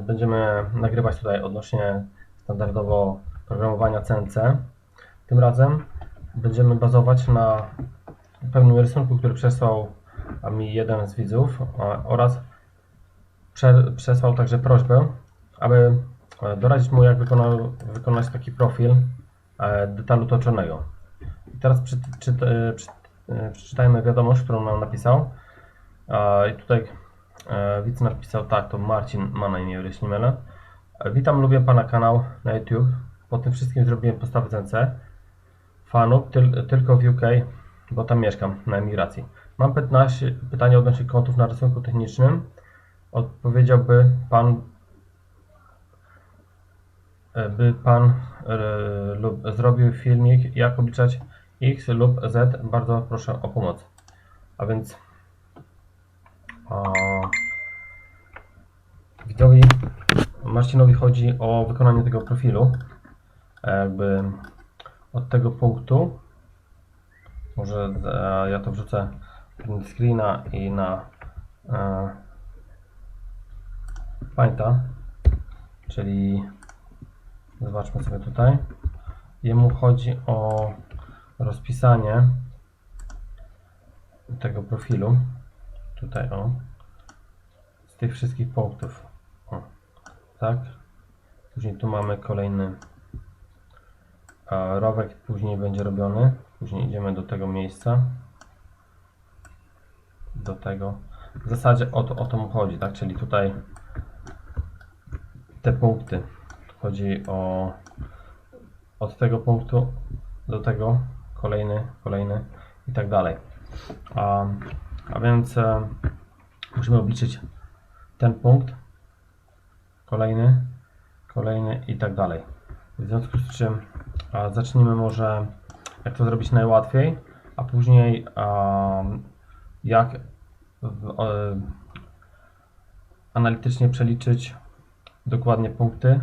będziemy nagrywać tutaj odnośnie standardowo programowania CNC. Tym razem będziemy bazować na pewnym rysunku, który przesłał mi jeden z widzów oraz prze, przesłał także prośbę, aby e, doradzić mu jak wykona, wykonać taki profil e, detalu toczonego. I teraz e, przeczytajmy wiadomość, którą nam napisał. I tutaj widz napisał tak, to Marcin ma na imię. E, Witam, lubię Pana kanał na YouTube. Po tym wszystkim zrobiłem postawę CNC. Fanów tyl, tylko w UK, bo tam mieszkam na emigracji. Mam 15 pytania odnośnie kontów na rysunku technicznym. Odpowiedziałby Pan, e, by Pan e, lub zrobił filmik, jak obliczać X lub Z. Bardzo proszę o pomoc. A więc widzowi Marcinowi chodzi o wykonanie tego profilu. E, Jakby od tego punktu. Może e, ja to wrzucę print screena i na e, Painta, czyli zobaczmy sobie tutaj. Jemu chodzi o rozpisanie tego profilu. Tutaj o. Z tych wszystkich punktów. O, tak. Później tu mamy kolejny a, rowek, później będzie robiony. Później idziemy do tego miejsca. Do tego. W zasadzie o to, o to mu chodzi, tak? Czyli tutaj te punkty. Chodzi o od tego punktu do tego kolejny, kolejny i tak dalej. A, a więc e, musimy obliczyć ten punkt, kolejny, kolejny i tak dalej. W związku z czym a, zacznijmy może jak to zrobić najłatwiej, a później a, jak w, e, analitycznie przeliczyć dokładnie punkty,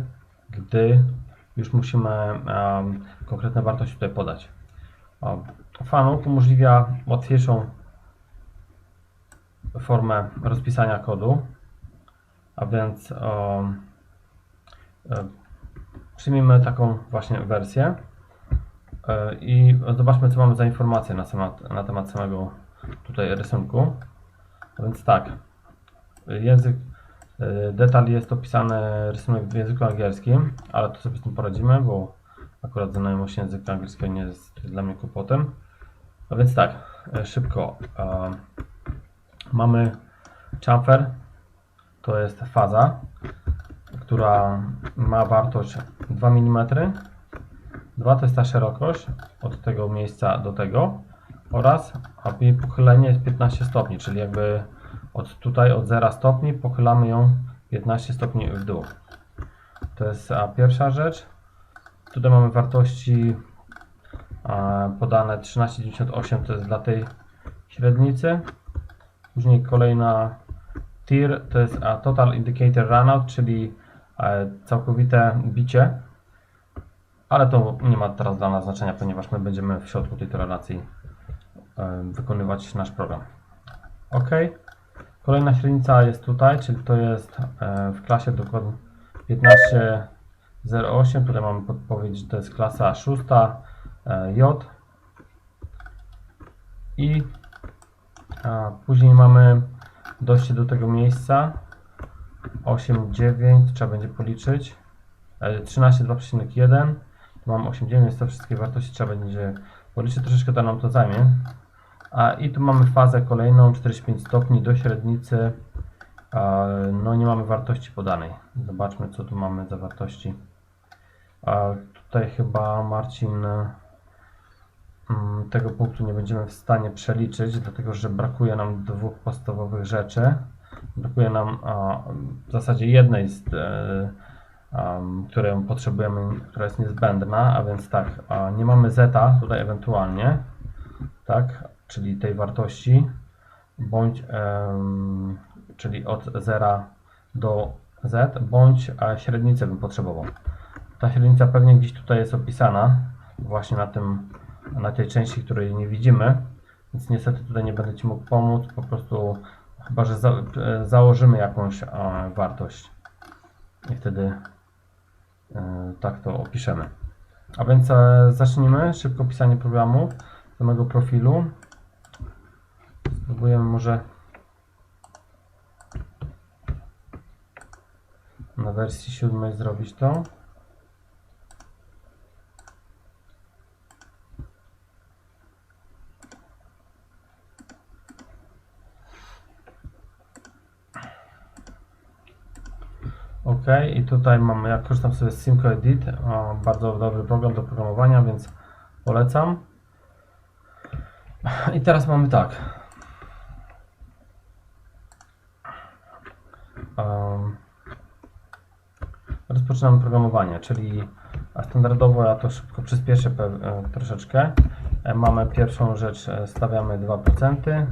gdy już musimy em, konkretne wartości tutaj podać. O, Fanuc umożliwia łatwiejszą formę rozpisania kodu, a więc o, e, przyjmijmy taką właśnie wersję e, i zobaczmy co mamy za informacje na temat, na temat samego tutaj rysunku. A więc tak, język Detal jest opisany rysunek w języku angielskim, ale to sobie z tym poradzimy, bo akurat znajomość języka angielskiego nie jest dla mnie kłopotem. A więc tak, szybko. e, Mamy chamfer, to jest faza, która ma wartość 2 mm. 2 to jest ta szerokość od tego miejsca do tego oraz a jej pochylenie jest 15 stopni, czyli jakby od tutaj od 0 stopni pochylamy ją 15 stopni w dół. To jest a, pierwsza rzecz. Tutaj mamy wartości a, podane 13,98 to jest dla tej średnicy. Później kolejna tier to jest total indicator runout, czyli e, całkowite bicie. Ale to nie ma teraz dla nas znaczenia, ponieważ my będziemy w środku tej tolerancji e, wykonywać nasz program. OK. Kolejna średnica jest tutaj, czyli to jest e, w klasie dokładnie 15.08. Tutaj mamy podpowiedź, że to jest klasa 6 e, J. I a, później mamy dojście do tego miejsca 8,9 trzeba będzie policzyć. E, 13,2,1 tu mam 8,9, więc te wszystkie wartości trzeba będzie policzyć. Troszeczkę to nam to zajmie. A, I tu mamy fazę kolejną 45 stopni do średnicy. A, no nie mamy wartości podanej. Zobaczmy co tu mamy za wartości. A, tutaj chyba Marcin mm, tego punktu nie będziemy w stanie przeliczyć, dlatego że brakuje nam dwóch podstawowych rzeczy. Brakuje nam a, w zasadzie jednej z e, um, którą potrzebujemy, która jest niezbędna, a więc tak, a, nie mamy zeta tutaj ewentualnie, tak, czyli tej wartości, bądź, czyli od 0 do z, bądź a, średnicę bym potrzebował. Ta średnica pewnie gdzieś tutaj jest opisana, właśnie na tym, na tej części, której nie widzimy, więc niestety tutaj nie będę Ci mógł pomóc, po prostu Chyba, że za, e, założymy jakąś e, wartość i wtedy e, tak to opiszemy. A więc e, zacznijmy szybko pisanie programu do mojego profilu. Spróbujemy może na wersji siódmej zrobić to. Ok, i tutaj mamy, ja korzystam sobie z Simco Edit, o, bardzo dobry program do programowania, więc polecam. I teraz mamy tak. Um, rozpoczynamy programowanie, czyli standardowo ja to szybko przyspieszę e, troszeczkę. E, Mamy pierwszą rzecz, e, stawiamy 2%.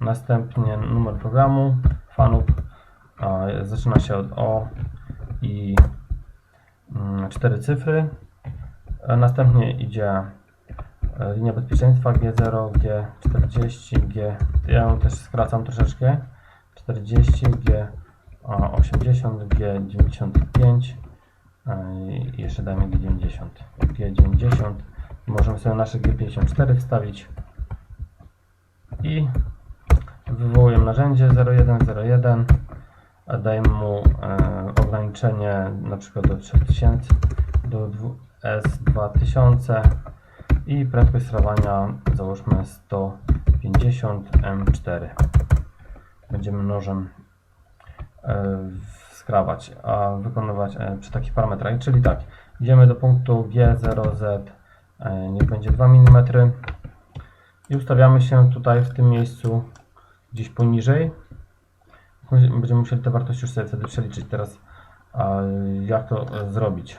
Następnie numer programu, fanów zaczyna się od O i mm, cztery cyfry. E, Następnie idzie e, linia bezpieczeństwa G0, G40, G. Ja ją też skracam troszeczkę. 40, G80, G95 e, i jeszcze dajmy G90. G90. Możemy sobie nasze G54 wstawić i wywołuję narzędzie 0101 a dajmy mu e, ograniczenie na przykład do 3000 do dwu- S2000 i prędkość sterowania załóżmy 150 M4 będziemy nożem e, skrawać, a wykonywać e, przy takich parametrach, czyli tak idziemy do punktu G0Z e, niech będzie 2 mm i ustawiamy się tutaj w tym miejscu gdzieś poniżej. Będziemy musieli te wartości już sobie wtedy przeliczyć. Teraz jak to e, zrobić?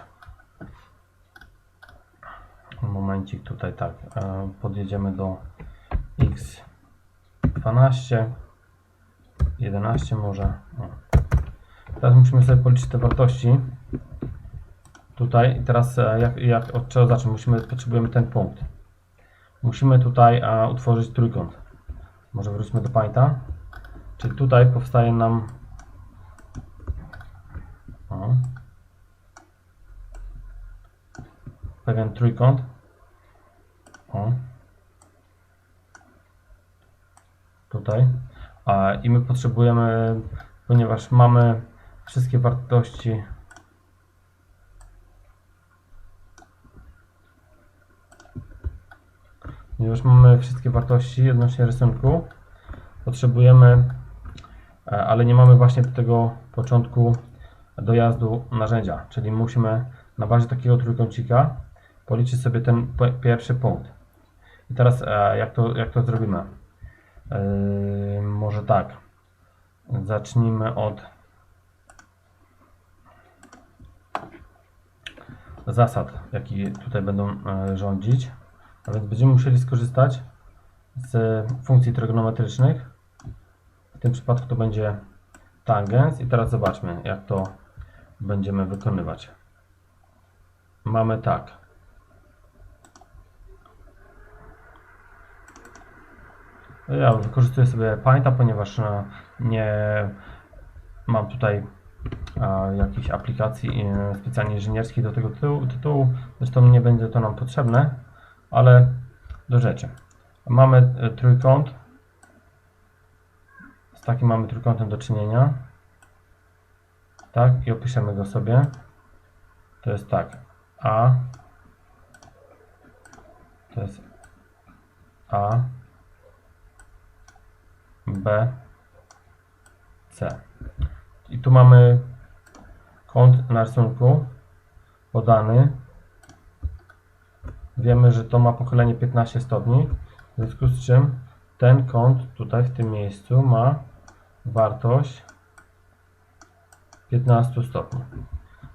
Momencik tutaj tak. e, Podjedziemy do x12, 11 może. O. Teraz musimy sobie policzyć te wartości. Tutaj i teraz e, jak, jak od czego zacząć? Musimy, potrzebujemy ten punkt. Musimy tutaj a, utworzyć trójkąt. Może wróćmy do Painta. Czyli tutaj powstaje nam o, pewien trójkąt. O. Tutaj. I my potrzebujemy, ponieważ mamy wszystkie wartości Ponieważ mamy wszystkie wartości odnośnie rysunku, potrzebujemy, e, ale nie mamy właśnie tego początku dojazdu narzędzia, czyli musimy na bazie takiego trójkącika policzyć sobie ten pierwszy punkt. I teraz e, jak to, jak to zrobimy? Yy, może tak. Zacznijmy od zasad, jakie tutaj będą e, rządzić. A więc będziemy musieli skorzystać z funkcji trygonometrycznych. W tym przypadku to będzie tangens. I teraz zobaczmy, jak to będziemy wykonywać. Mamy tak. Ja wykorzystuję sobie Painta, ponieważ e, nie mam tutaj e, jakichś aplikacji e, specjalnie inżynierskich do tego tytułu. Zresztą nie będzie to nam potrzebne, ale do rzeczy. Mamy e, trójkąt. Z takim mamy trójkątem do czynienia. Tak, i opiszemy go sobie. To jest tak. A. To jest A. B. C. I tu mamy kąt na rysunku podany. Wiemy, że to ma pochylenie 15 stopni, w związku z czym ten kąt tutaj w tym miejscu ma wartość 15 stopni.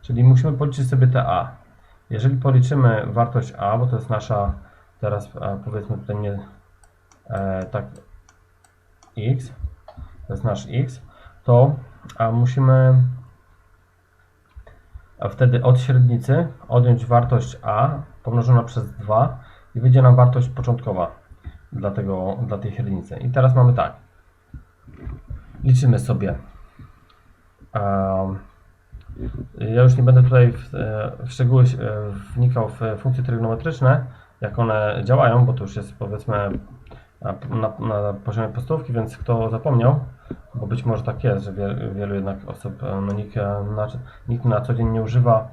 Czyli musimy policzyć sobie te A. Jeżeli policzymy wartość A, bo to jest nasza teraz e, powiedzmy tutaj nie e, tak x, to jest nasz x, to a musimy a wtedy od średnicy odjąć wartość a pomnożona przez 2 i wyjdzie nam wartość początkowa. dla, tego, dla tej średnicy. I teraz mamy tak. Liczymy sobie. ja już nie będę tutaj w, e, w szczegóły e, wnikał w funkcje trygonometryczne, jak one działają, bo to już jest powiedzmy na, na, poziomie podstawówki, więc kto zapomniał, bo być może tak jest, że wielu, jednak osób, e, no nikt, na, nikt na co dzień nie używa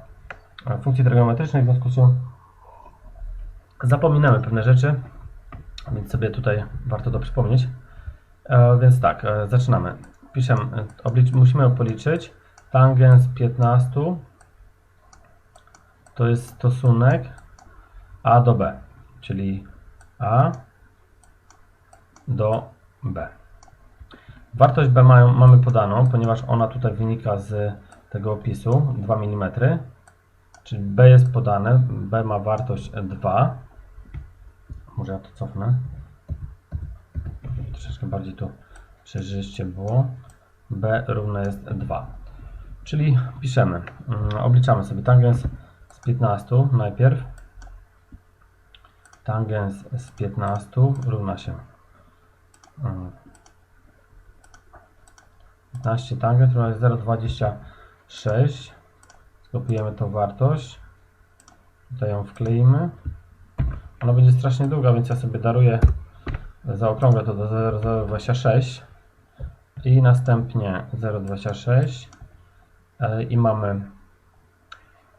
funkcji trygonometrycznych, w związku z czym zapominamy pewne rzeczy, więc sobie tutaj warto to przypomnieć. E, więc tak, e, zaczynamy. Piszemy, e, oblicz, musimy policzyć tangens 15 to jest stosunek A do B, czyli A do B. Wartość B mają, mamy podaną, ponieważ ona tutaj wynika z tego opisu 2 mm, czyli B jest podane, B ma wartość 2. Może ja to cofnę. Troszeczkę bardziej tu przejrzyście było. B równe jest 2. Czyli piszemy, mm, obliczamy sobie tangens z 15 najpierw. Tangens z 15 równa się mm, 15 tangens równa jest 0,26. Skopiujemy tą wartość. Tutaj ją wkleimy. Ona będzie strasznie długa, więc ja sobie daruję, zaokrąglę to do 0,26 i następnie 0,26 e, i mamy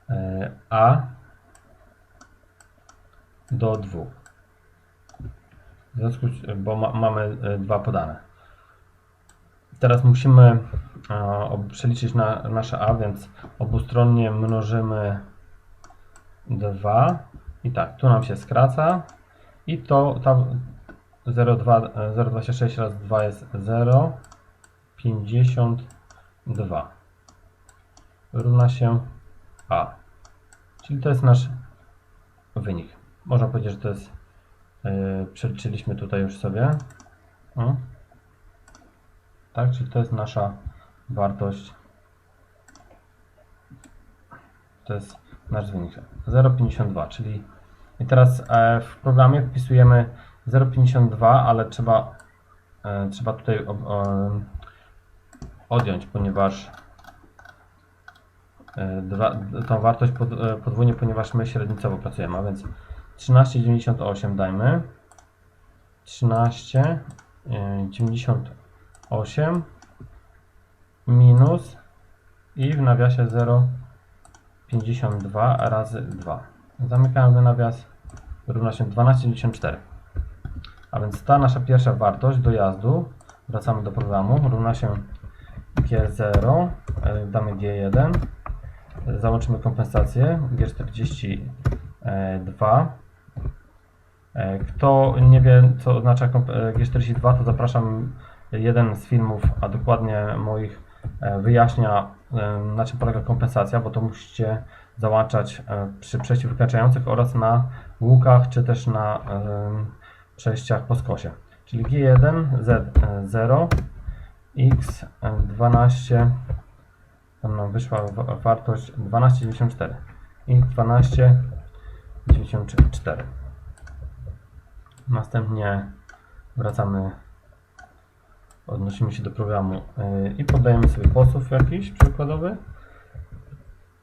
e, A do 2. W związku z, bo ma, mamy e, dwa podane. Teraz musimy ob- przeliczyć na nasze A, więc obustronnie mnożymy 2 i tak, tu nam się skraca i to ta 0,2 e, 0,26 razy 2 jest 0,52 równa się A. Czyli to jest nasz wynik. Można powiedzieć, że to jest yy, przeliczyliśmy tutaj już sobie. O. Tak, czyli to jest nasza wartość. To jest nasz wynik. 0,52, czyli i teraz e, w programie wpisujemy 0,52, ale trzeba, e, trzeba tutaj odjąć, ponieważ e, tą wartość pod, podwójnie, ponieważ my średnicowo pracujemy, a więc 13,98 dajmy. 13,98 minus i w nawiasie 0,52 razy 2. Zamykamy nawias, równa się 12,94. A więc ta nasza pierwsza wartość dojazdu, wracamy do programu, równa się G0, e, damy G1, e, załączymy kompensację, G42. E, Kto nie wie, co oznacza e, G42, to zapraszam jeden z filmów, a dokładnie moich wyjaśnia, na czym polega kompensacja, bo to musicie załączać e, przy przejściach wykraczających oraz na łukach, czy też na przejściach po skosie. Czyli G1, Z0, X12, tam nam wyszła wa- wartość 12,94 i 12,94. Następnie wracamy, odnosimy się do programu yy, i podajemy sobie posłów jakiś przykładowy.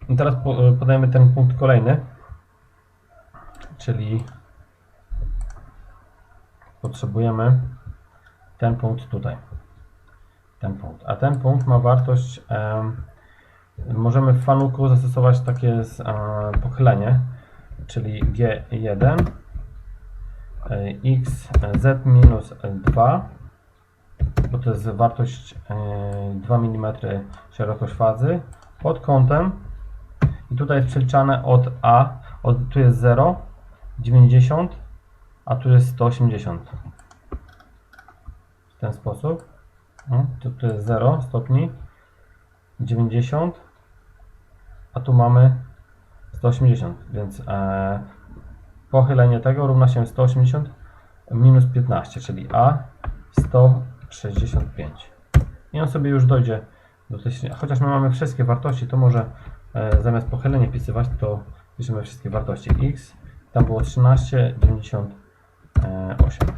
I teraz yy, podajemy ten punkt kolejny, czyli potrzebujemy ten punkt tutaj. Ten punkt. A ten punkt ma wartość, em, możemy w fanuku zastosować takie e, pochylenie, czyli G1 e, x z minus 2, bo to jest wartość e, 2 mm szerokość fazy, pod kątem i tutaj jest przeliczane od A, od, tu jest 0, 90, a tu jest 180. W ten sposób. No, tu, tu jest 0 stopni, 90, a tu mamy 180, więc e, pochylenie tego równa się 180 minus 15, czyli A 165. I on sobie już dojdzie do tej średniej. Chociaż my mamy wszystkie wartości, to może e, zamiast pochylenie wpisywać, to piszemy wszystkie wartości x. Tam było 13,98.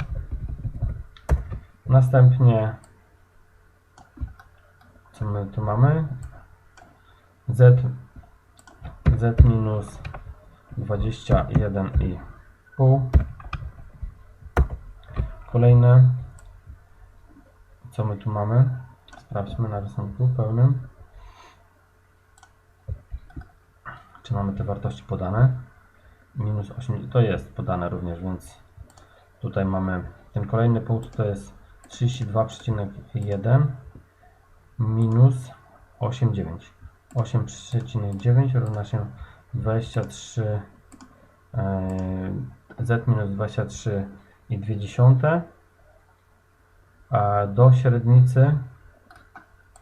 Następnie co my tu mamy? Z Z minus 21,5 Kolejne co my tu mamy? Sprawdźmy na rysunku pełnym. Czy mamy te wartości podane? Minus 8, to jest podane również, więc tutaj mamy ten kolejny punkt to jest 32,1 minus 8,9. 8,9 równa się 23 e, z minus 23,2 a do średnicy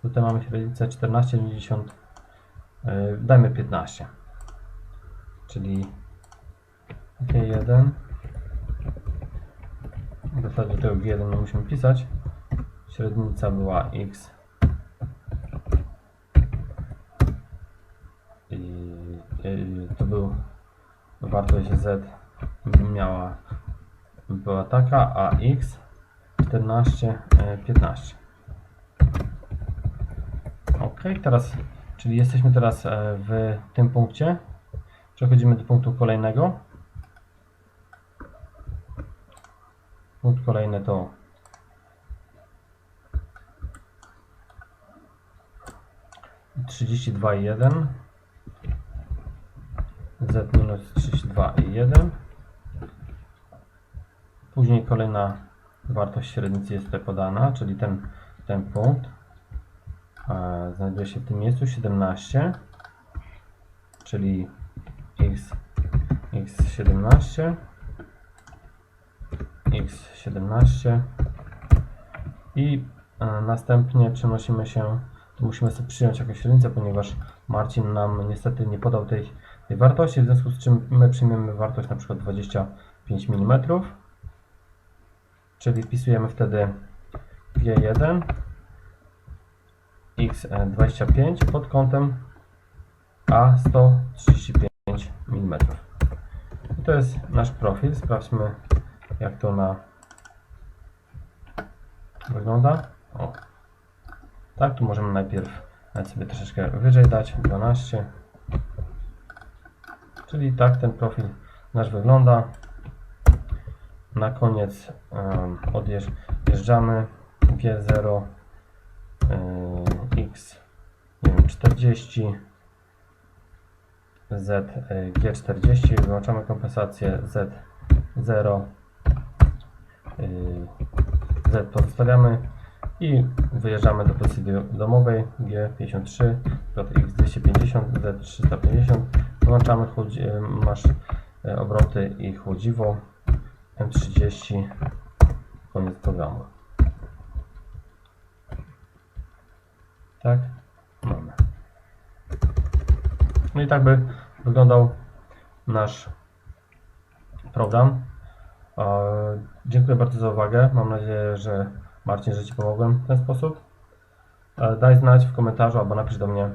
tutaj mamy średnicę 14,90 e, dajmy 15 czyli G1 w zasadzie tego G1 nie musimy pisać. Średnica była X. I, to był wartość Z miała była taka, a X 14, e, 15 ok, teraz czyli jesteśmy teraz e, w tym punkcie. Przechodzimy do punktu kolejnego. Punkt kolejny to trzydzieści dwa i jeden. Z minus 32 i 1 później kolejna wartość średnicy jest tutaj podana czyli ten, ten punkt. E, znajduje się w tym miejscu 17 czyli x x17 x17 i e, następnie przenosimy się tu musimy sobie przyjąć jakąś średnicę, ponieważ Marcin nam niestety nie podał tej, tej wartości, w związku z czym my przyjmiemy wartość na przykład 25 mm czyli wpisujemy wtedy G1 x25 pod kątem A 135 mm. I to jest nasz profil. Sprawdźmy jak to na wygląda. O. Tak, tu możemy najpierw nawet sobie troszeczkę wyżej dać, 12. Czyli tak ten profil nasz wygląda. Na koniec odjeżdżamy G0 y, X nie wiem, 40 Z y, G40 wyłączamy kompensację Z0 y, Z pozostawiamy i wyjeżdżamy do pozycji domowej G53 X250 Z350 wyłączamy masz y, obroty i chłodziwo M30 koniec programu tak mamy no i tak by wyglądał nasz program E, Dziękuję bardzo za uwagę. Mam nadzieję, że Marcin, że Ci pomogłem w ten sposób. E, Daj znać w komentarzu albo napisz do mnie,